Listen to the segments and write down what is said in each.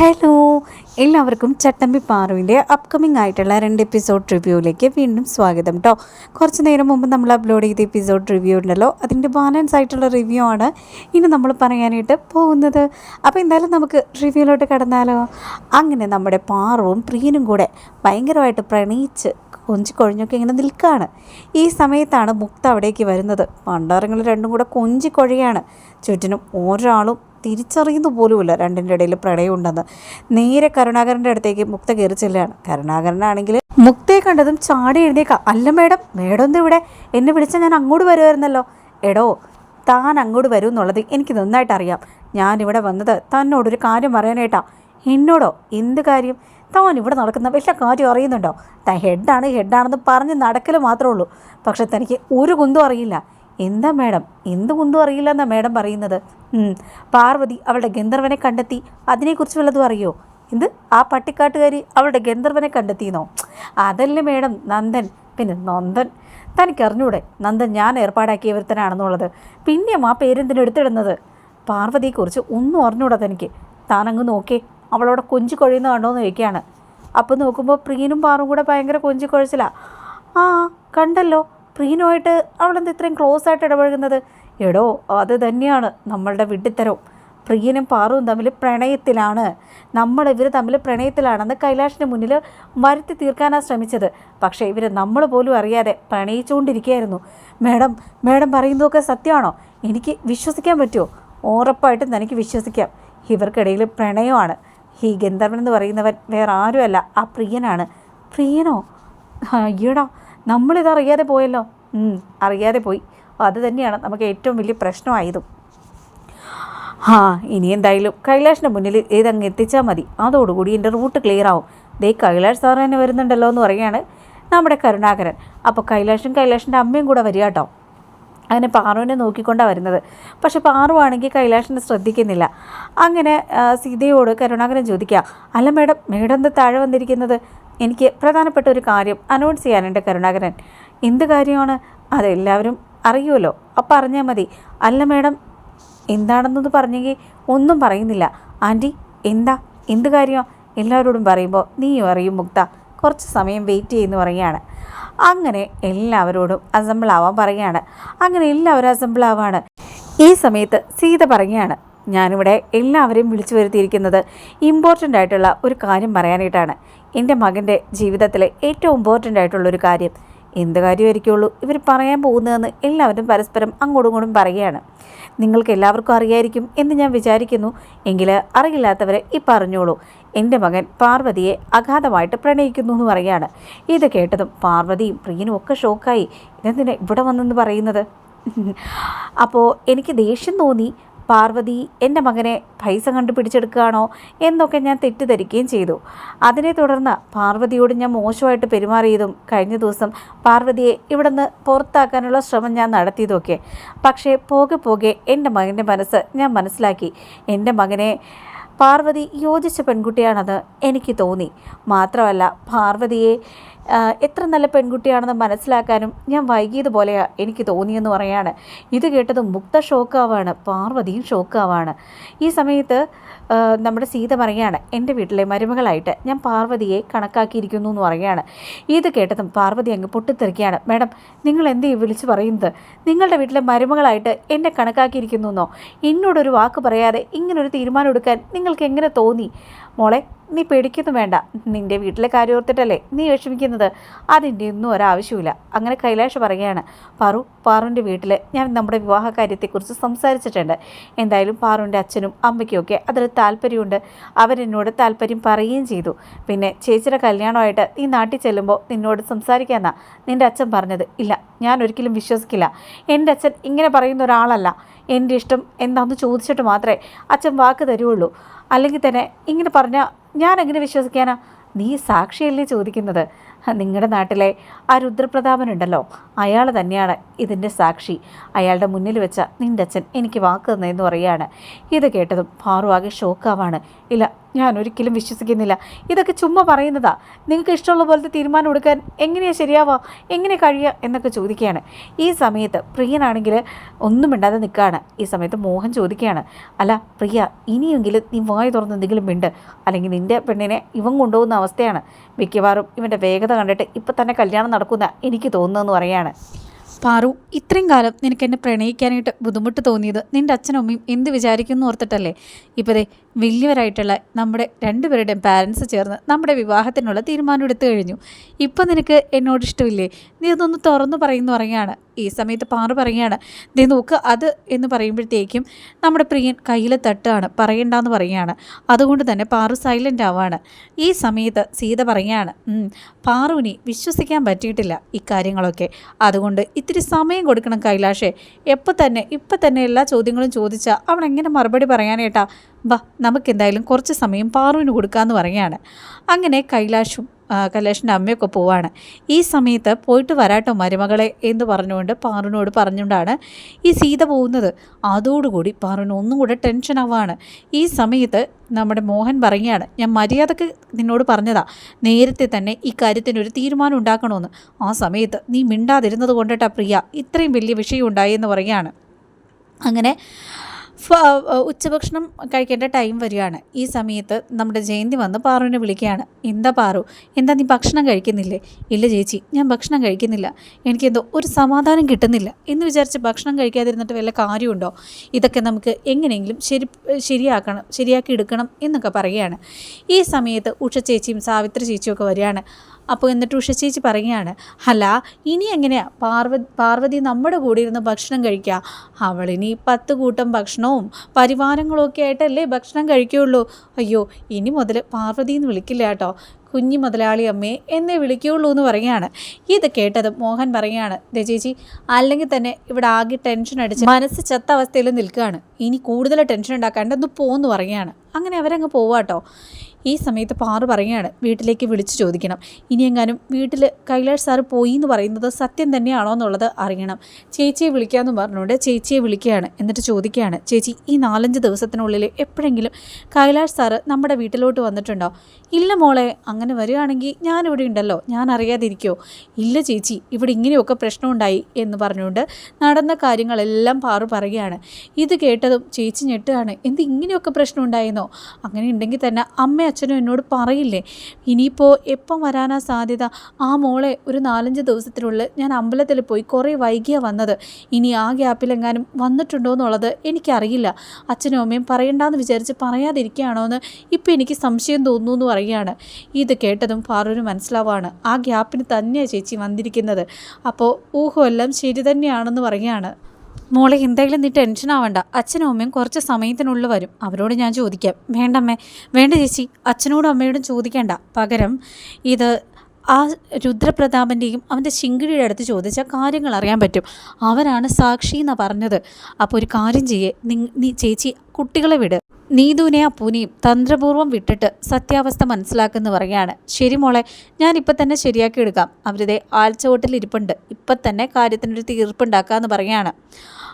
Hello എല്ലാവർക്കും ചട്ടമ്പി പാറുവിന്റെ upcoming ആയിട്ടുള്ള രണ്ട് എപ്പിസോഡ് റിവ്യൂവിലേക്ക് വീണ്ടും സ്വാഗതം കേട്ടോ കുറച്ച് നേരം മുമ്പ് നമ്മൾ അപ്ലോഡ് ചെയ്ത എപ്പിസോഡ് റിവ്യൂ ഉണ്ടല്ലോ അതിന്റെ ബാലൻസ് ആയിട്ടുള്ള റിവ്യൂ ആണ് ഇനി നമ്മൾ പറയാനായിട്ട് പോകുന്നത്. അപ്പോൾ എന്തായാലും നമുക്ക് റിവ്യൂയിലോട്ട് കടന്നാലോ? അങ്ങനെ നമ്മുടെ പാറുവും പ്രിയനും കൂടെ ഭയങ്കരമായിട്ട് പ്രണയിച്ച് കൊഞ്ചി കൊഴിഞ്ഞൊക്കെ ഇങ്ങനെ നിൽക്കുകയാണ് ഈ സമയത്താണ് മുക്ത അവിടേക്ക് വരുന്നത്. പണ്ടാരങ്ങൾ രണ്ടും കൂടെ കൊഞ്ചി കൊഴയാണ്. ചുറ്റിനും ഒരാളും തിരിച്ചറിയുന്നു പോലുമില്ല. രണ്ടിന്റെ ഇടയിൽ പ്രണയം ഉണ്ടെന്ന് നേരെ കരുണാകരന്റെ അടുത്തേക്ക് മുക്ത കയറി ചെല്ലുകയാണ്. കരുണാകരനാണെങ്കിൽ മുക്തയെ കണ്ടതും ചാടി എഴുതിയേക്കാം അല്ല മേഡം മേഡം എന്താ ഇവിടെ എന്നെ വിളിച്ചാൽ ഞാൻ അങ്ങോട്ട് വരുമായിരുന്നല്ലോ. എടോ താൻ അങ്ങോട്ട് വരും എന്നുള്ളത് എനിക്ക് നന്നായിട്ട് അറിയാം. ഞാനിവിടെ വന്നത് തന്നോടൊരു കാര്യം പറയാനായിട്ടാ. എന്നോടോ? എന്ത് കാര്യം? താൻ ഇവിടെ നടക്കുന്ന വല്ല കാര്യം അറിയുന്നുണ്ടോ? താൻ ഹെഡാണ് ഹെഡാണെന്ന് പറഞ്ഞ് നടക്കൽ മാത്രമേ ഉള്ളൂ. പക്ഷെ തനിക്ക് ഒരു കുന്തും അറിയില്ല. എന്താ മേഡം? എന്ത് കുന്തും അറിയില്ല എന്നാ മേഡം പറയുന്നത്? പാർവതി അവളുടെ ഗന്ധർവനെ കണ്ടെത്തി. അതിനെക്കുറിച്ച് വല്ലതും അറിയോ? എന്ത്? ആ പട്ടിക്കാട്ടുകാരി അവളുടെ ഗന്ധർവനെ കണ്ടെത്തിയെന്നോ? അതല്ലേ മേഡം നന്ദൻ. പിന്നെ നന്ദൻ? തനിക്കറിഞ്ഞൂടെ നന്ദൻ ഞാൻ ഏർപ്പാടാക്കിയ ഒരുത്തനാണെന്നുള്ളത്. പിന്നെയും ആ പേരെന്തിനും എടുത്തിടുന്നത്? പാർവതിയെക്കുറിച്ച് ഒന്നും അറിഞ്ഞൂടാ തനിക്ക്. താനങ്ങ് നോക്കേ അവളവിടെ കൊഞ്ചി കൊഴിയുന്ന കണ്ടോന്ന് ചോദിക്കുകയാണ്. അപ്പോൾ നോക്കുമ്പോൾ പ്രീനും പാറും കൂടെ ഭയങ്കര കൊഞ്ചി കൊഴിച്ചില്ല ആ കണ്ടല്ലോ. പ്രിയനുമായിട്ട് അവളെന്ത് ഇത്രയും ക്ലോസ് ആയിട്ട് ഇടപഴകുന്നത്? എടോ അത് തന്നെയാണ് നമ്മളുടെ വിഡ്ഢിത്തരവും. പ്രിയനും പാറുവും തമ്മിൽ പ്രണയത്തിലാണ്. നമ്മൾ ഇവർ തമ്മിൽ പ്രണയത്തിലാണെന്ന് കൈലാഷിന് മുന്നിൽ വരുത്തി തീർക്കാനാണ് ശ്രമിച്ചത്. പക്ഷേ ഇവർ നമ്മൾ പോലും അറിയാതെ പ്രണയിച്ചുകൊണ്ടിരിക്കുകയായിരുന്നു. മേഡം മേഡം പറയുന്നതൊക്കെ സത്യമാണോ? എനിക്ക് വിശ്വസിക്കാൻ പറ്റുമോ? ഉറപ്പായിട്ടും തനിക്ക് വിശ്വസിക്കാം. ഇവർക്കിടയിൽ പ്രണയമാണ്. ഈ ഗന്ധർവൻ എന്ന് പറയുന്നവൻ വേറെ ആരുമല്ല ആ പ്രിയനാണ്. പ്രിയനോ? അയ്യടാ നമ്മളിത് അറിയാതെ പോയല്ലോ അറിയാതെ പോയി. അത് തന്നെയാണ് നമുക്ക് ഏറ്റവും വലിയ പ്രശ്നമായതും. ആ ഇനി എന്തായാലും കൈലാഷിന്റെ മുന്നിൽ ഇതങ്ങ് എത്തിച്ചാൽ മതി. അതോടുകൂടി എന്റെ റൂട്ട് ക്ലിയർ ആവും. ദേ കൈലാഷ് സാർ തന്നെ വരുന്നുണ്ടല്ലോ എന്ന് പറയുകയാണ് നമ്മുടെ കരുണാകരൻ. അപ്പോൾ കൈലാഷും കൈലാഷിന്റെ അമ്മയും കൂടെ വരിക കേട്ടോ. അങ്ങനെ പാറുവിനെ നോക്കിക്കൊണ്ടാണ് വരുന്നത്. പക്ഷെ പാറു ആണെങ്കിൽ കൈലാഷിനെ ശ്രദ്ധിക്കുന്നില്ല. അങ്ങനെ സീതയോട് കരുണാകരൻ ചോദിക്കുക അല്ല മേഡം മേഡം എന്താ താഴെ വന്നിരിക്കുന്നത്? എനിക്ക് പ്രധാനപ്പെട്ട ഒരു കാര്യം അനൗൺസ് ചെയ്യാനുണ്ട് കരുണാകരൻ. എന്ത് കാര്യമാണ്? അതെല്ലാവരും അറിയുമല്ലോ അപ്പം അറിഞ്ഞാൽ മതി. അല്ല മേഡം എന്താണെന്നൊന്ന് പറഞ്ഞെങ്കിൽ ഒന്നും പറയുന്നില്ല. ആന്റി എന്താ? എന്ത് കാര്യം? എല്ലാവരോടും പറയുമ്പോൾ നീയും അറിയും മുക്ത. കുറച്ച് സമയം വെയിറ്റ് ചെയ്യുന്നു പറയുകയാണ്. അങ്ങനെ എല്ലാവരോടും അസംബിൾ ആവാൻ പറയുകയാണ്. അങ്ങനെ എല്ലാവരും അസംബിൾ ആവാണ്. ഈ സമയത്ത് സീത പറയുകയാണ്. ഞാനിവിടെ എല്ലാവരെയും വിളിച്ചു വരുത്തിയിരിക്കുന്നത് ഇമ്പോർട്ടന്റ് ആയിട്ടുള്ള ഒരു കാര്യം പറയാനായിട്ടാണ്. എന്റെ മകന്റെ ജീവിതത്തിലെ ഏറ്റവും ഇമ്പോർട്ടന്റ് ആയിട്ടുള്ള ഒരു കാര്യം. എന്ത് കാര്യമായിരിക്കുള്ളൂ? ഇവർ പറയാൻ പോകുന്നതെന്ന് എല്ലാവരും പരസ്പരം അങ്ങോട്ടും ഇങ്ങോട്ടും പറയുകയാണ്. നിങ്ങൾക്ക് എല്ലാവർക്കും അറിയായിരിക്കും എന്ന് ഞാൻ വിചാരിക്കുന്നു. എങ്കിൽ അറിയില്ലാത്തവരെ ഈ പറഞ്ഞോളൂ. എന്റെ മകൻ പാർവതിയെ അഗാധമായിട്ട് പ്രണയിക്കുന്നു എന്ന് പറയുകയാണ്. ഇത് കേട്ടതും പാർവതിയും പ്രിയനും ഒക്കെ ഷോക്കായി ഇതെന്തിനാ ഇവിടെ വന്നെന്ന് പറയുന്നത്? അപ്പോൾ എനിക്ക് ദേഷ്യം തോന്നി. പാർവതി എന്റെ മകനെ പൈസ കണ്ടുപിടിച്ചെടുക്കുകയാണോ എന്നൊക്കെ ഞാൻ തെറ്റിദ്ധരിക്കുകയും ചെയ്തു. അതിനെ തുടർന്ന് പാർവതിയോട് ഞാൻ മോശമായിട്ട് പെരുമാറിയതും കഴിഞ്ഞ ദിവസം പാർവതിയെ ഇവിടെ നിന്ന് പുറത്താക്കാനുള്ള ശ്രമം ഞാൻ നടത്തിയതൊക്കെ പക്ഷേ പോകെ പോകെ എന്റെ മകന്റെ മനസ്സ് ഞാൻ മനസ്സിലാക്കി. എന്റെ മകനെ പാർവതി യോജിച്ച പെൺകുട്ടിയാണെന്ന് എനിക്ക് തോന്നി. മാത്രമല്ല പാർവതിയെ എത്ര നല്ല പെൺകുട്ടിയാണെന്ന് മനസ്സിലാക്കാനും ഞാൻ വൈകിയതുപോലെയാണ് എനിക്ക് തോന്നിയെന്ന് പറയാണ്. ഇത് കേട്ടത് മുക്ത ഷോക്കാവാണ് പാർവതിയും ഷോക്കാവാണ് ഈ സമയത്ത് നമ്മുടെ സീത പറയുകയാണ് എന്റെ വീട്ടിലെ മരുമകളായിട്ട് ഞാൻ പാർവതിയെ കണക്കാക്കിയിരിക്കുന്നു എന്ന് പറയുകയാണ്. ഇത് കേട്ടതും പാർവതി അങ്ങ് പൊട്ടിത്തെറിക്കുകയാണ്. മാഡം നിങ്ങൾ എന്തേ വിളിച്ച് പറയുന്നത്? നിങ്ങളുടെ വീട്ടിലെ മരുമകളായിട്ട് എന്നെ കണക്കാക്കിയിരിക്കുന്നു എന്നോ എന്നോടൊരു വാക്ക് പറയാതെ ഇങ്ങനൊരു തീരുമാനം എടുക്കാൻ നിങ്ങൾക്ക് എങ്ങനെ തോന്നി? മോളെ നീ പേടിക്കുന്നു വേണ്ട. നിന്റെ വീട്ടിലെ കാര്യം ഓർത്തിട്ടല്ലേ നീ വിഷമിക്കുന്നത്? അതിന്റെ ഒന്നും ഒരാവശ്യമില്ല അങ്ങനെ കൈലാഷ് പറയുകയാണ് പാറു പാറുവിന്റെ വീട്ടിൽ ഞാൻ നമ്മുടെ വിവാഹ കാര്യത്തെക്കുറിച്ച് സംസാരിച്ചിട്ടുണ്ട്. എന്തായാലും പാറുവിന്റെ അച്ഛനും അമ്മയ്ക്കുമൊക്കെ അതിൽ താല്പര്യമുണ്ട്. അവരെന്നോട് താല്പര്യം പറയുകയും ചെയ്തു. പിന്നെ ചേച്ചിയുടെ കല്യാണമായിട്ട് നീ നാട്ടിൽ ചെല്ലുമ്പോൾ നിന്നോട് സംസാരിക്കാന്നാ നിന്റെ അച്ഛൻ പറഞ്ഞത്. ഇല്ല ഞാൻ ഒരിക്കലും വിശ്വസിക്കില്ല. എന്റെ അച്ഛൻ ഇങ്ങനെ പറയുന്ന ഒരാളല്ല. എന്റെ ഇഷ്ടം എന്താണെന്ന് ചോദിച്ചിട്ട് മാത്രമേ അച്ഛൻ വാക്ക് തരുള്ളൂ അല്ലെങ്കിൽ തന്നെ ഇങ്ങനെ പറഞ്ഞാൽ ഞാൻ എങ്ങനെ വിശ്വസിക്കാനാ? നീ സാക്ഷിയല്ലേ ചോദിക്കുന്നത്. നിങ്ങളുടെ നാട്ടിലെ ആ രുദ്രപ്രതാപനുണ്ടല്ലോ. അയാൾ തന്നെയാണ് ഇതിന്റെ സാക്ഷി. അയാളുടെ മുന്നിൽ വെച്ച നിന്റെ അച്ഛൻ എനിക്ക് വാക്ക് തന്നതെന്ന് പറയുകയാണ്. ഇത് കേട്ടതും ഫാറു ആകെ ഷോക്കാവാണ് ഇല്ല ഞാൻ ഒരിക്കലും വിശ്വസിക്കുന്നില്ല. ഇതൊക്കെ ചുമ്മാ പറയുന്നതാ. നിങ്ങൾക്ക് ഇഷ്ടമുള്ള പോലത്തെ തീരുമാനം എടുക്കാൻ എങ്ങനെയാ ശരിയാവാ എങ്ങനെ കഴിയുക? എന്നൊക്കെ ചോദിക്കുകയാണ്. ഈ സമയത്ത് പ്രിയനാണെങ്കിൽ ഒന്നും ഇണ്ടാതെ നിൽക്കുകയാണ്. ഈ സമയത്ത് മോഹൻ ചോദിക്കുകയാണ്. അല്ല പ്രിയ ഇനിയെങ്കിലും നീ വായി തുറന്ന് എന്തെങ്കിലും മിണ്ട്. അല്ലെങ്കിൽ നിന്റെ പെണ്ണിനെ ഇവൻ കൊണ്ടുപോകുന്ന അവസ്ഥയാണ്. മിക്കവാറും ഇവന്റെ വേഗത കണ്ടിട്ട് ഇപ്പം തന്നെ കല്യാണം നടക്കുന്ന എനിക്ക് തോന്നുന്നതെന്ന് പറയാണ് പാറു ഇത്രയും കാലം നിനക്ക് എന്നെ പ്രണയിക്കാനായിട്ട് ബുദ്ധിമുട്ട് തോന്നിയത് നിന്റെ അച്ഛനും അമ്മയും എന്ത് വിചാരിക്കുന്നു ഓർത്തിട്ടല്ലേ? ഇപ്പോഴേ വലിയവരായിട്ടുള്ള നമ്മുടെ രണ്ടുപേരുടെയും പാരൻസ് ചേർന്ന് നമ്മുടെ വിവാഹത്തിനുള്ള തീരുമാനം എടുത്തു കഴിഞ്ഞു. ഇപ്പം നിനക്ക് എന്നോട് ഇഷ്ടമില്ലേ? നീ അതൊന്ന് തുറന്നു പറയുന്നു പറയുകയാണ്. ഈ സമയത്ത് പാറു പറയുകയാണ് ദേ നോക്ക് അത് എന്ന് പറയുമ്പോഴത്തേക്കും നമ്മുടെ പ്രിയൻ കയ്യിൽ തട്ടാണ് പറയണ്ടെന്ന് പറയുകയാണ്. അതുകൊണ്ട് തന്നെ പാറു സൈലന്റ് ആവാണ്. ഈ സമയത്ത് സീത പറയുകയാണ് പാറുവിനെ വിശ്വസിക്കാൻ പറ്റിയിട്ടില്ല ഇക്കാര്യങ്ങളൊക്കെ അതുകൊണ്ട് ഇത്തിരി സമയം കൊടുക്കണം കൈലാഷേ. എപ്പോൾ തന്നെ ഇപ്പം തന്നെ എല്ലാ ചോദ്യങ്ങളും ചോദിച്ചാൽ അവൻ എങ്ങനെ മറുപടി പറയാനേട്ടാ വാ നമുക്കെന്തായാലും കുറച്ച് സമയം പാറുവിന് കൊടുക്കാമെന്ന് പറയുകയാണ്. അങ്ങനെ കൈലാഷും കൈലാഷിന്റെ അമ്മയൊക്കെ പോവാണ്. ഈ സമയത്ത് പോയിട്ട് വരാട്ടോ മരുമകളെ എന്ന് പറഞ്ഞുകൊണ്ട് പാറുനോട് പറഞ്ഞുകൊണ്ടാണ് ഈ സീത പോകുന്നത്. അതോടുകൂടി പാറുന് ഒന്നും കൂടെ ടെൻഷൻ ആവാണ്. ഈ സമയത്ത് നമ്മുടെ മോഹൻ പറയുകയാണ് ഞാൻ മര്യാദയ്ക്ക് നിന്നോട് പറഞ്ഞതാ നേരത്തെ തന്നെ ഈ കാര്യത്തിനൊരു തീരുമാനം ഉണ്ടാക്കണമെന്ന്. ആ സമയത്ത് നീ മിണ്ടാതിരുന്നത് കൊണ്ടിട്ടാ പ്രിയ ഇത്രയും വലിയ വിഷയം ഉണ്ടായി എന്ന് പറയുകയാണ്. അങ്ങനെ ഉച്ചഭക്ഷണം കഴിക്കേണ്ട ടൈം വരികയാണ്. ഈ സമയത്ത് നമ്മുടെ ജയന്തി വന്ന് പാറുവിനെ വിളിക്കുകയാണ്. എന്താ പാറു? എന്താ നീ ഭക്ഷണം കഴിക്കുന്നില്ലേ? ഇല്ല ചേച്ചി ഞാൻ ഭക്ഷണം കഴിക്കുന്നില്ല. എനിക്കെന്തോ ഒരു സമാധാനം കിട്ടുന്നില്ല. എന്ന് വിചാരിച്ച് ഭക്ഷണം കഴിക്കാതിരുന്നിട്ട് വല്ല കാര്യമുണ്ടോ? ഇതൊക്കെ നമുക്ക് എങ്ങനെയെങ്കിലും ശരി ശരിയാക്കണം ശരിയാക്കി എടുക്കണം എന്നൊക്കെ പറയുകയാണ്. ഈ സമയത്ത് ഉഷ ചേച്ചിയും സാവിത്രി ചേച്ചിയും ഒക്കെ വരികയാണ്. അപ്പോൾ എന്നിട്ട് ഉഷ ചേച്ചി പറയുകയാണ് അല്ല ഇനി എങ്ങനെയാണ് പാർവതി പാർവതി നമ്മുടെ കൂടെ ഇരുന്ന് ഭക്ഷണം കഴിക്കുക അവളിനി പത്ത് കൂട്ടം ഭക്ഷണവും പരിവാരങ്ങളും ഒക്കെ ആയിട്ടല്ലേ ഭക്ഷണം കഴിക്കുകയുള്ളൂ. അയ്യോ ഇനി മുതൽ പാർവതി എന്ന് വിളിക്കില്ല കേട്ടോ. കുഞ്ഞു മുതലാളി അമ്മയെ എന്നേ വിളിക്കുകയുള്ളൂ എന്ന് പറയുകയാണ്. ഇത് കേട്ടത് മോഹൻ പറയുകയാണ് ദേ ചേച്ചി അല്ലെങ്കിൽ തന്നെ ഇവിടെ ആകെ ടെൻഷൻ അടിച്ച് മനസ്സ് ചത്ത അവസ്ഥയിൽ നിൽക്കുകയാണ്. ഇനി കൂടുതൽ ടെൻഷൻ ഉണ്ടാക്കാണ്ട് ഒന്ന് പോകുമെന്ന് പറയുകയാണ്. അങ്ങനെ അവരങ്ങ് പോവാട്ടോ ഈ സമയത്ത് പാറു പറയുകയാണ് വീട്ടിലേക്ക് വിളിച്ചു ചോദിക്കണം. ഇനിയെങ്ങാനും വീട്ടിൽ കൈലാഷ് സാറ് പോയി എന്ന് പറയുന്നത് സത്യം തന്നെയാണോ എന്നുള്ളത് അറിയണം. ചേച്ചിയെ വിളിക്കാമെന്ന് പറഞ്ഞുകൊണ്ട് ചേച്ചിയെ വിളിക്കുകയാണ്. എന്നിട്ട് ചോദിക്കുകയാണ് ചേച്ചി ഈ നാലഞ്ച് ദിവസത്തിനുള്ളിൽ എപ്പോഴെങ്കിലും കൈലാഷ് സാറ് നമ്മുടെ വീട്ടിലോട്ട് വന്നിട്ടുണ്ടോ? ഇല്ല മോളെ അങ്ങനെ വരികയാണെങ്കിൽ ഞാനിവിടെ ഉണ്ടല്ലോ ഞാൻ അറിയാതിരിക്കോ ഇല്ല ചേച്ചി ഇവിടെ ഇങ്ങനെയൊക്കെ പ്രശ്നമുണ്ടായി എന്ന് പറഞ്ഞുകൊണ്ട് നടന്ന കാര്യങ്ങളെല്ലാം പാറു പറയുകയാണ്. ഇത് കേട്ടതും ചേച്ചി ഞെട്ടുകയാണ് എന്ത് ഇങ്ങനെയൊക്കെ പ്രശ്നം ഉണ്ടായിരുന്നോ അങ്ങനെ ഉണ്ടെങ്കിൽ തന്നെ അമ്മ അച്ഛനും എന്നോട് പറയില്ലേ? ഇനിയിപ്പോൾ എപ്പം വരാനാ സാധ്യത? ആ മോളെ ഒരു നാലഞ്ച് ദിവസത്തിനുള്ളിൽ ഞാൻ അമ്പലത്തിൽ പോയി കുറേ വൈകിയ വന്നത്. ഇനി ആ ഗ്യാപ്പിലെങ്ങാനും വന്നിട്ടുണ്ടോ എന്നുള്ളത് എനിക്കറിയില്ല. അച്ഛനും അമ്മയും പറയണ്ടെന്ന് വിചാരിച്ച് പറയാതിരിക്കുകയാണോ എന്ന് ഇപ്പം എനിക്ക് സംശയം തോന്നുന്നു എന്ന് പറയുകയാണ്. ഇത് കേട്ടതും പാറുവിന് മനസ്സിലാവാണ്. ആ ഗ്യാപ്പിന് തന്നെയാണ് ചേച്ചി വന്നിരിക്കുന്നത്. അപ്പോൾ ഊഹമെല്ലാം ശരി തന്നെയാണെന്ന് പറയുകയാണ്. മോളെ എന്തായാലും നീ ടെൻഷൻ ആവണ്ട. അച്ഛനും അമ്മയും കുറച്ച് സമയത്തിനുള്ളിൽ വരും. അവരോട് ഞാൻ ചോദിക്കാം. വേണ്ടമ്മേ വേണ്ട ചേച്ചി. അച്ഛനോടും അമ്മയോടും ചോദിക്കേണ്ട. പകരം ഇത് ആ രുദ്രപ്രതാപന്റെയും അവന്റെ ശിങ്കിടിയുടെ അടുത്ത് ചോദിച്ചാൽ കാര്യങ്ങൾ അറിയാൻ പറ്റും. അവരാണ് സാക്ഷി എന്നാണ് പറഞ്ഞത്. അപ്പോൾ ഒരു കാര്യം ചെയ്യേ. നീ ചേച്ചി കുട്ടികളെ വിട്. നീതുവിനെ അപ്പൂനെയും തന്ത്രപൂർവം വിട്ടിട്ട് സത്യാവസ്ഥ മനസ്സിലാക്കുന്ന പറയുകയാണ്. ശരി മോളെ ഞാൻ ഇപ്പം തന്നെ ശരിയാക്കി എടുക്കാം. അവരുടെ ആൽച്ചവോട്ടിൽ ഇരിപ്പുണ്ട്. ഇപ്പം തന്നെ കാര്യത്തിനൊരു തീർപ്പുണ്ടാക്കാമെന്ന് പറയുകയാണ്.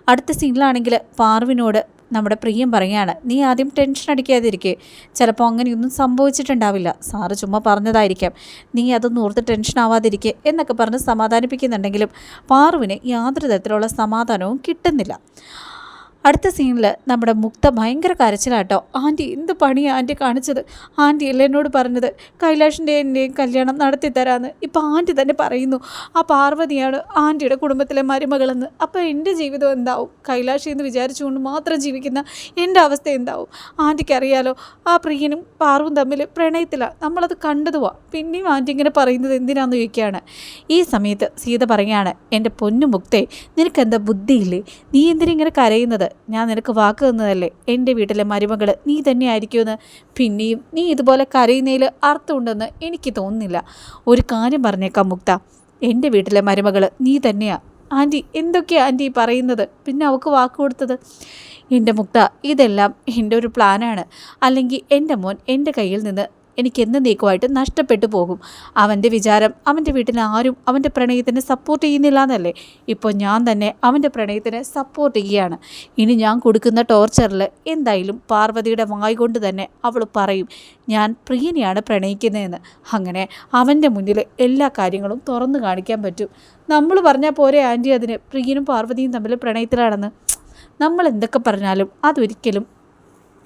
അടുത്ത സീനിലാണെങ്കിൽ പാർവിനോട് നമ്മുടെ പ്രിയം പറയുകയാണ്. നീ ആദ്യം ടെൻഷൻ അടിക്കാതിരിക്കെ. ചിലപ്പോൾ അങ്ങനെയൊന്നും സംഭവിച്ചിട്ടുണ്ടാവില്ല. സാറ് ചുമ്മാ പറഞ്ഞതായിരിക്കാം. നീ അതൊന്നും ഓർത്ത് ടെൻഷൻ ആവാതിരിക്കെ എന്നൊക്കെ പറഞ്ഞ് സമാധാനിപ്പിക്കുന്നുണ്ടെങ്കിലും പാറുവിന് യാതൊരു തരത്തിലുള്ള സമാധാനവും കിട്ടുന്നില്ല. അടുത്ത സീനിൽ നമ്മുടെ മുക്ത ഭയങ്കര കരച്ചിലാട്ടോ. ആന്റി എന്ത് പണിയാണ് ആന്റി കാണിച്ചത്? ആന്റി അല്ലേ എന്നോട് പറഞ്ഞത്? കൈലാഷിന്റെ എന്റെയും കല്യാണം നടത്തി തരാമെന്ന് ഇപ്പം ആന്റി തന്നെ പറയുന്നു. ആ പാർവതിയാണ് ആന്റിയുടെ കുടുംബത്തിലെ മരുമകളെന്ന്. അപ്പോൾ എന്റെ ജീവിതം എന്താവും? കൈലാഷി എന്ന് വിചാരിച്ചുകൊണ്ട് മാത്രം ജീവിക്കുന്ന എന്റെ അവസ്ഥ എന്താവും? ആന്റിക്ക് അറിയാലോ ആ പ്രിയനും പാർവും തമ്മിൽ പ്രണയത്തിലാണ് നമ്മളത് കണ്ടതുവാ. പിന്നെയും ആന്റി ഇങ്ങനെ പറയുന്നത് എന്തിനാണെന്ന് ചോദിക്കുകയാണ്. ഈ സമയത്ത് സീത പറയുകയാണ് എന്റെ പൊന്നു മുക്തേ നിനക്കെന്താ ബുദ്ധിയില്ലേ? നീ എന്തിനിങ്ങനെ കരയുന്നത്? ഞാൻ നിനക്ക് വാക്ക് തന്നതല്ലേ? എന്റെ വീട്ടിലെ മരുമകൾ നീ തന്നെ ആയിരിക്കുമെന്ന് പിന്നെയും നീ ഇതുപോലെ കരയുന്നതിൽ അർത്ഥമുണ്ടെന്ന് എനിക്ക് തോന്നുന്നില്ല. ഒരു കാര്യം പറഞ്ഞേക്കാം മുക്ത. എന്റെ വീട്ടിലെ മരുമകൾ നീ തന്നെയാ. ആന്റി എന്തൊക്കെയാണ് ആന്റി പറയുന്നത്? പിന്നെ അവൾക്ക് വാക്ക് കൊടുത്തത്? എന്റെ മുക്ത ഇതെല്ലാം എന്റെ ഒരു പ്ലാനാണ് അല്ലെങ്കിൽ എന്റെ മോൻ എന്റെ കയ്യിൽ നിന്ന് എനിക്ക് എന്നേക്കുമായിട്ട് നഷ്ടപ്പെട്ടു പോകും. അവന്റെ വിചാരം അവന്റെ വീട്ടിൽ ആരും അവന്റെ പ്രണയത്തിന് സപ്പോർട്ട് ചെയ്യുന്നില്ല എന്നല്ലേ ഇപ്പോൾ ഞാൻ തന്നെ അവന്റെ പ്രണയത്തിന് സപ്പോർട്ട് ചെയ്യുകയാണ്. ഇനി ഞാൻ കൊടുക്കുന്ന ടോർച്ചറിൽ എന്തായാലും പാർവതിയുടെ വായി കൊണ്ട് തന്നെ അവൾ പറയും ഞാൻ പ്രിയനെയാണ് പ്രണയിക്കുന്നതെന്ന്. അങ്ങനെ അവന്റെ മുന്നിൽ എല്ലാ കാര്യങ്ങളും തുറന്നു കാണിക്കാൻ പറ്റും. നമ്മൾ പറഞ്ഞാൽ പോരെ ആന്റി അതിന്? പ്രിയനും പാർവതിയും തമ്മിൽ പ്രണയത്തിലാണെന്ന്. നമ്മൾ എന്തൊക്കെ പറഞ്ഞാലും അതൊരിക്കലും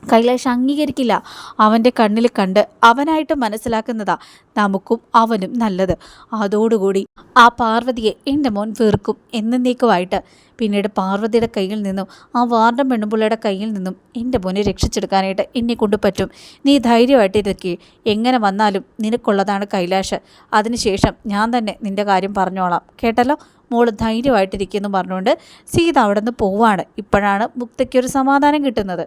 കൈലാഷ് അംഗീകരിക്കില്ല. അവന്റെ കണ്ണിൽ കണ്ട് അവനായിട്ട് മനസ്സിലാക്കുന്നതാ നമുക്കും അവനും നല്ലത്. അതോടുകൂടി ആ പാർവതിയെ എന്റെ മോൻ വെറുക്കും എന്നേക്കുമായിട്ട്. പിന്നീട് പാർവതിയുടെ കയ്യിൽ നിന്നും ആ വാർഡൻ പെണ്ണുപിള്ളയുടെ കയ്യിൽ നിന്നും എന്റെ മോനെ രക്ഷിച്ചെടുക്കാനായിട്ട് എന്നെ കൊണ്ട് പറ്റും. നീ ധൈര്യമായിട്ട് ഇരിക്കേ. എങ്ങനെ വന്നാലും നിനക്കുള്ളതാണ് കൈലാഷ്. അതിനുശേഷം ഞാൻ തന്നെ നിന്റെ കാര്യം പറഞ്ഞോളാം. കേട്ടല്ലോ? മോൾ ധൈര്യമായിട്ടിരിക്കുന്നു പറഞ്ഞുകൊണ്ട് സീത അവിടെ നിന്ന് പോവാണ്. ഇപ്പോഴാണ് മുക്തയ്ക്ക് ഒരു സമാധാനം കിട്ടുന്നത്.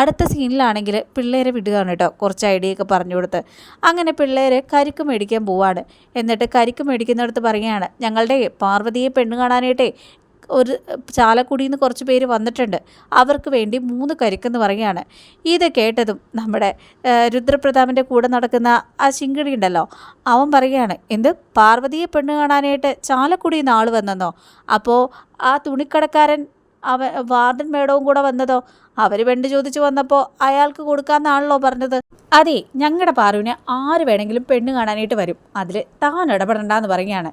അടുത്ത സീനിലാണെങ്കിൽ പിള്ളേരെ വിടുകയാണ് കേട്ടോ കുറച്ച് ഐഡിയ ഒക്കെ പറഞ്ഞു കൊടുത്ത്. അങ്ങനെ പിള്ളേരെ കരിക്ക് മേടിക്കാൻ പോവാണ്. എന്നിട്ട് കരിക്ക് മേടിക്കുന്നിടത്ത് പറയുകയാണ് ഞങ്ങളുടെ പാർവതിയെ പെണ്ണ് കാണാനായിട്ടേ ഒരു ചാലക്കുടിയിൽ നിന്ന് കുറച്ച് പേര് വന്നിട്ടുണ്ട്. അവർക്ക് വേണ്ടി മൂന്ന് കരിക്കെന്ന് പറയുകയാണ്. ഇത് കേട്ടതും നമ്മുടെ രുദ്രപ്രതാപിന്റെ കൂടെ നടക്കുന്ന ആ ശിങ്കിടി ഉണ്ടല്ലോ. അവൻ പറയുകയാണ് എന്ത്? പാർവതിയെ പെണ്ണ് കാണാനായിട്ട് ചാലക്കുടിയിൽ നിന്ന് ആൾ വന്നെന്നോ? അപ്പോൾ ആ തുണിക്കടക്കാരൻ അവ വാർഡൻ മേഡവും കൂടെ വന്നതോ? അവർ പെണ്ണ് ചോദിച്ചു വന്നപ്പോൾ അയാൾക്ക് കൊടുക്കാമെന്നാണല്ലോ പറഞ്ഞത്. അതെ ഞങ്ങളുടെ പാറുവിന് ആര് വേണമെങ്കിലും പെണ്ണ് കാണാനായിട്ട് വരും. അതിൽ താൻ ഇടപെടണ്ടെന്ന് പറയുകയാണ്.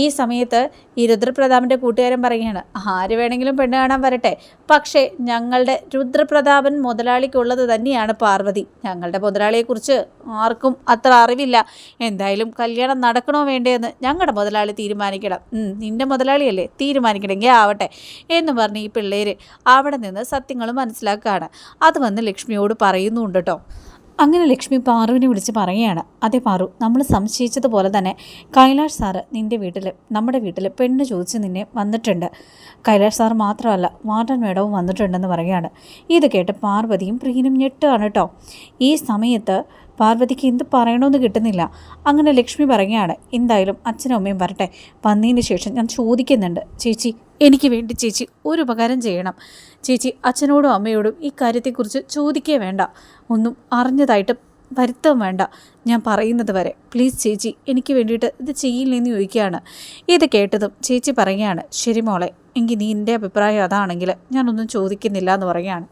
ഈ സമയത്ത് ഈ രുദ്രപ്രതാപന്റെ കൂട്ടുകാരൻ പറയുകയാണ് ആര് വേണമെങ്കിലും പെണ്ണ് കാണാൻ വരട്ടെ. പക്ഷേ ഞങ്ങളുടെ രുദ്രപ്രതാപൻ മുതലാളിക്കുള്ളത് തന്നെയാണ് പാർവതി. ഞങ്ങളുടെ മുതലാളിയെക്കുറിച്ച് ആർക്കും അത്ര അറിവില്ല. എന്തായാലും കല്യാണം നടക്കണോ വേണ്ടേന്ന് ഞങ്ങളുടെ മുതലാളി തീരുമാനിക്കണം. നിന്റെ മുതലാളിയല്ലേ? തീരുമാനിക്കണമെങ്കിൽ ആവട്ടെ. എന്ന് പറഞ്ഞ് ഈ പിള്ളേർ അവിടെ നിന്ന് സത്യങ്ങൾ മനസ്സിലാക്കുകയാണ് അത് വന്ന് ലക്ഷ്മിയോട് പറയുന്നുണ്ട് കേട്ടോ അങ്ങനെ ലക്ഷ്മി പാറുവിനെ വിളിച്ച് പറയുകയാണ്. അതേ പാറു നമ്മൾ സംശയിച്ചതുപോലെ തന്നെ കൈലാഷ് സാറ് നിന്റെ വീട്ടിൽ നമ്മുടെ വീട്ടിൽ പെണ്ണ് ചോദിച്ച് നിന്നെ വന്നിട്ടുണ്ട്. കൈലാഷ് സാർ മാത്രമല്ല വാർഡൻ മേഡവും വന്നിട്ടുണ്ടെന്ന് പറയുകയാണ്. ഇത് കേട്ട് പാർവതിയും പ്രീനും ഞെട്ടുകയാണ് കേട്ടോ. ഈ സമയത്ത് പാർവതിക്ക് എന്ത് പറയണമെന്ന് കിട്ടുന്നില്ല. അങ്ങനെ ലക്ഷ്മി പറയുകയാണ് എന്തായാലും അച്ഛനും അമ്മയും വരട്ടെ. വന്നതിന് ശേഷം ഞാൻ ചോദിക്കുന്നുണ്ട്. ചേച്ചി എനിക്ക് വേണ്ടി ചേച്ചി ഒരു ഉപകാരം ചെയ്യണം. ചേച്ചി അച്ഛനോടും അമ്മയോടും ഈ കാര്യത്തെക്കുറിച്ച് ചോദിക്കേ വേണ്ട. ഒന്നും അറിഞ്ഞതായിട്ട് വരുത്തം വേണ്ട. ഞാൻ പറയുന്നത് വരെ. പ്ലീസ് ചേച്ചി എനിക്ക് വേണ്ടിയിട്ട് ഇത് ചെയ്യില്ലെന്ന് ചോദിക്കുകയാണ്. ഇത് കേട്ടതും ചേച്ചി പറയുകയാണ് ശരി മോളെ എങ്കിൽ നീ എന്റെ അഭിപ്രായം അതാണെങ്കിൽ ഞാനൊന്നും ചോദിക്കുന്നില്ല എന്ന് പറയുകയാണ്.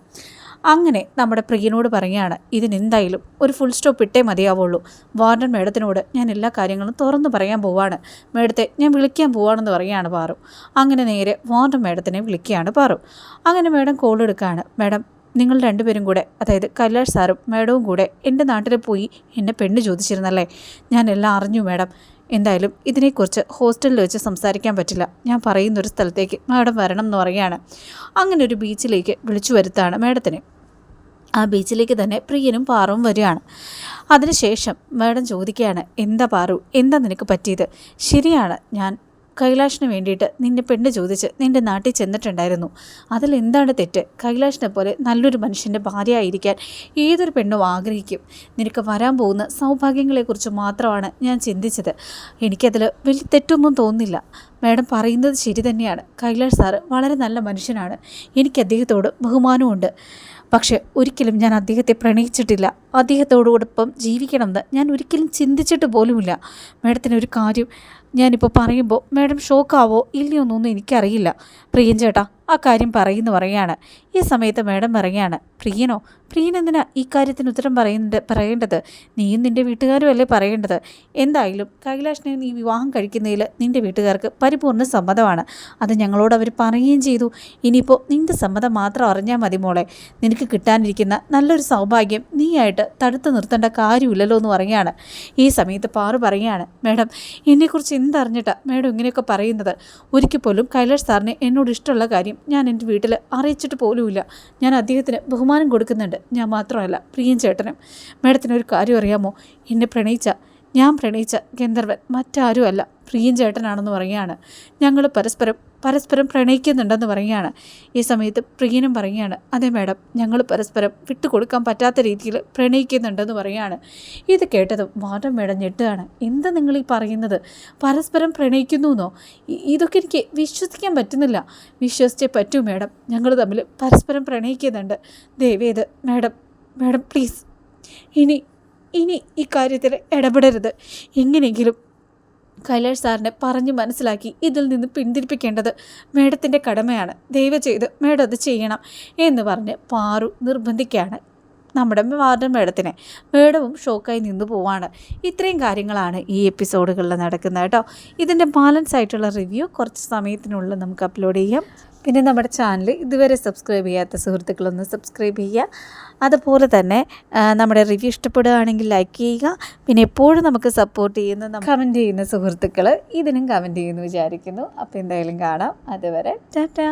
അങ്ങനെ നമ്മുടെ പ്രിയനോട് പറയുകയാണ് ഇതിനെന്തായാലും ഒരു ഫുൾ സ്റ്റോപ്പ് ഇട്ടേ മതിയാവുള്ളൂ. വാർഡൻ മേഡത്തിനോട് ഞാൻ എല്ലാ കാര്യങ്ങളും തുറന്നു പറയാൻ പോവാണ്. മേഡത്തെ ഞാൻ വിളിക്കാൻ പോവാണെന്ന് പറയുകയാണ് പാറു. അങ്ങനെ നേരെ വാർഡൻ മേഡത്തിനെ വിളിക്കുകയാണ് പാറു. അങ്ങനെ മേഡം കോൾ എടുക്കുകയാണ്. മേഡം നിങ്ങൾ രണ്ടുപേരും കൂടെ അതായത് കൈലാഷ് സാറും മേഡവും കൂടെ എന്റെ നാട്ടിൽ പോയി എന്നെ പെണ്ണ് ചോദിച്ചിരുന്നല്ലേ? ഞാൻ എല്ലാം അറിഞ്ഞു മേഡം. എന്തായാലും ഇതിനെക്കുറിച്ച് ഹോസ്റ്റലിൽ വെച്ച് സംസാരിക്കാൻ പറ്റില്ല. ഞാൻ പറയുന്നൊരു സ്ഥലത്തേക്ക് മാഡം വരണം എന്ന് പറയുകയാണ്. അങ്ങനെ ഒരു ബീച്ചിലേക്ക് വിളിച്ചു വരുത്താണ് മാഡത്തിനെ. ആ ബീച്ചിലേക്ക് തന്നെ പ്രിയനും പാറും വരികയാണ്. അതിനുശേഷം മാഡം ചോദിക്കുകയാണ് എന്താ പാറു? എന്താ നിനക്ക് പറ്റിയത്? ശരിയാണ് ഞാൻ കൈലാഷിന് വേണ്ടിയിട്ട് നിന്റെ പെണ്ണ് ചോദിച്ച് നിന്റെ നാട്ടിൽ ചെന്നിട്ടുണ്ടായിരുന്നു. അതിൽ എന്താണ് തെറ്റ്? കൈലാഷിനെ പോലെ നല്ലൊരു മനുഷ്യന്റെ ഭാര്യ ആയിരിക്കാൻ ഏതൊരു പെണ്ണും ആഗ്രഹിക്കും. നിനക്ക് വരാൻ പോകുന്ന സൗഭാഗ്യങ്ങളെക്കുറിച്ച് മാത്രമാണ് ഞാൻ ചിന്തിച്ചത്. എനിക്കതിൽ വലിയ തെറ്റൊന്നും തോന്നില്ല മാഡം പറയുന്നത് ശരി തന്നെയാണ്. കൈലാഷ് സാറ് വളരെ നല്ല മനുഷ്യനാണ്. എനിക്ക് അദ്ദേഹത്തോട് ബഹുമാനമുണ്ട്. പക്ഷെ ഒരിക്കലും ഞാൻ അദ്ദേഹത്തെ പ്രണയിച്ചിട്ടില്ല. അദ്ദേഹത്തോടൊപ്പം ജീവിക്കണമെന്ന് ഞാൻ ഒരിക്കലും ചിന്തിച്ചിട്ട് പോലുമില്ല. മാഡത്തിന് ഒരു കാര്യം ഞാനിപ്പോൾ പറയുമ്പോൾ മാഡം ഷോക്കാവോ ഇല്ലയോ എന്നൊന്നും എനിക്കറിയില്ല. പ്രിയൻ ചേട്ടാ ആ കാര്യം പറയുന്നു പറയാണ് ഈ സമയത്ത് മേഡം പറയുകയാണ് പ്രിയനോ പ്രിയൻ എന്തിനാ ഈ കാര്യത്തിന് ഉത്തരം പറയുന്നത് പറയേണ്ടത്? നീയും നിന്റെ വീട്ടുകാരും അല്ലേ പറയേണ്ടത്? എന്തായാലും കൈലാഷിനെ നീ വിവാഹം കഴിക്കുന്നതിൽ നിന്റെ വീട്ടുകാർക്ക് പരിപൂർണ സമ്മതമാണ്. അത് ഞങ്ങളോട് അവർ പറയുകയും ചെയ്തു. ഇനിയിപ്പോൾ നിന്റെ സമ്മതം മാത്രം അറിഞ്ഞാൽ മതി മോളെ. നിനക്ക് കിട്ടാനിരിക്കുന്ന നല്ലൊരു സൗഭാഗ്യം നീയായിട്ട് തടുത്തു നിർത്തേണ്ട കാര്യമില്ലല്ലോ എന്ന് പറയുകയാണ്. ഈ സമയത്ത് പാറു പറയുകയാണ് മാഡം എന്നെക്കുറിച്ച് എന്തറിഞ്ഞിട്ടാണ് മേഡം ഇങ്ങനെയൊക്കെ പറയുന്നത്? ഒരിക്കൽ പോലും കൈലാഷ് സാറിന് എന്നോട് ഇഷ്ടമുള്ള കാര്യം ഞാൻ എന്റെ വീട്ടിൽ അറിയിച്ചിട്ട് പോലുമില്ല. ഞാൻ അദ്ദേഹത്തിന് ബഹുമാനം കൊടുക്കുന്നുണ്ട്. ഞാൻ മാത്രമല്ല പ്രിയൻ ചേട്ടനും മാഡത്തിന് ഒരു കാര്യം അറിയാമോ? എന്നെ പ്രണയിച്ച ഞാൻ പ്രണയിച്ച ഗന്ധർവൻ മറ്റാരും അല്ല പ്രിയൻ ചേട്ടനാണെന്ന് പറയുകയാണ്. ഞങ്ങൾ പരസ്പരം പരസ്പരം പ്രണയിക്കുന്നുണ്ടെന്ന് പറയുകയാണ്. ഈ സമയത്ത് പ്രിയനും പറയുകയാണ് അതെ മാഡം ഞങ്ങൾ പരസ്പരം വിട്ടുകൊടുക്കാൻ പറ്റാത്ത രീതിയിൽ പ്രണയിക്കുന്നുണ്ടെന്ന് പറയുകയാണ്. ഇത് കേട്ടതും മാഡം മേഡം ഞെട്ടുകയാണ്. എന്താ നിങ്ങൾ ഈ പറയുന്നത്? പരസ്പരം പ്രണയിക്കുന്നു എന്നോ ഇതൊക്കെ എനിക്ക് വിശ്വസിക്കാൻ പറ്റുന്നില്ല. വിശ്വസിച്ചേ പറ്റൂ മാഡം ഞങ്ങൾ തമ്മിൽ പരസ്പരം പ്രണയിക്കുന്നുണ്ട്. ദയവേത് മാഡം മാഡം പ്ലീസ് ഇനി ഇനി ഈ കാര്യത്തിൽ ഇടപെടരുത്. എങ്ങനെയെങ്കിലും കൈലാഷ് സാറിനെ പറഞ്ഞു മനസ്സിലാക്കി ഇതിൽ നിന്ന് പിന്തിരിപ്പിക്കേണ്ടത് മേഡത്തിന്റെ കടമയാണ്. ദയവ് ചെയ്ത് മേഡം അത് ചെയ്യണം എന്ന് പറഞ്ഞ് പാറു നിർബന്ധിക്കുകയാണ്. നമ്മുടെ വാർഡൻ മേഡത്തിനെ മേഡവും ഷോക്കായി നിന്ന് പോവാണ്. ഇത്രയും കാര്യങ്ങളാണ് ഈ എപ്പിസോഡുകളിൽ നടക്കുന്നത് കേട്ടോ. ഇതിന്റെ ബാലൻസ് ആയിട്ടുള്ള റിവ്യൂ കുറച്ച് സമയത്തിനുള്ളിൽ നമുക്ക് അപ്ലോഡ് ചെയ്യാം. പിന്നെ നമ്മുടെ ചാനൽ ഇതുവരെ സബ്സ്ക്രൈബ് ചെയ്യാത്ത സുഹൃത്തുക്കളൊന്ന് സബ്സ്ക്രൈബ് ചെയ്യുക. അതുപോലെ തന്നെ നമ്മുടെ റിവ്യൂ ഇഷ്ടപ്പെടുകയാണെങ്കിൽ ലൈക്ക് ചെയ്യുക. പിന്നെ എപ്പോഴും നമുക്ക് സപ്പോർട്ട് ചെയ്യുന്ന കമന്റ് ചെയ്യുന്ന സുഹൃത്തുക്കൾ ഇതിനും കമന്റ് ചെയ്യുമെന്ന് വിചാരിക്കുന്നു. അപ്പോൾ എന്തായാലും കാണാം. അതുവരെ ടാറ്റാ.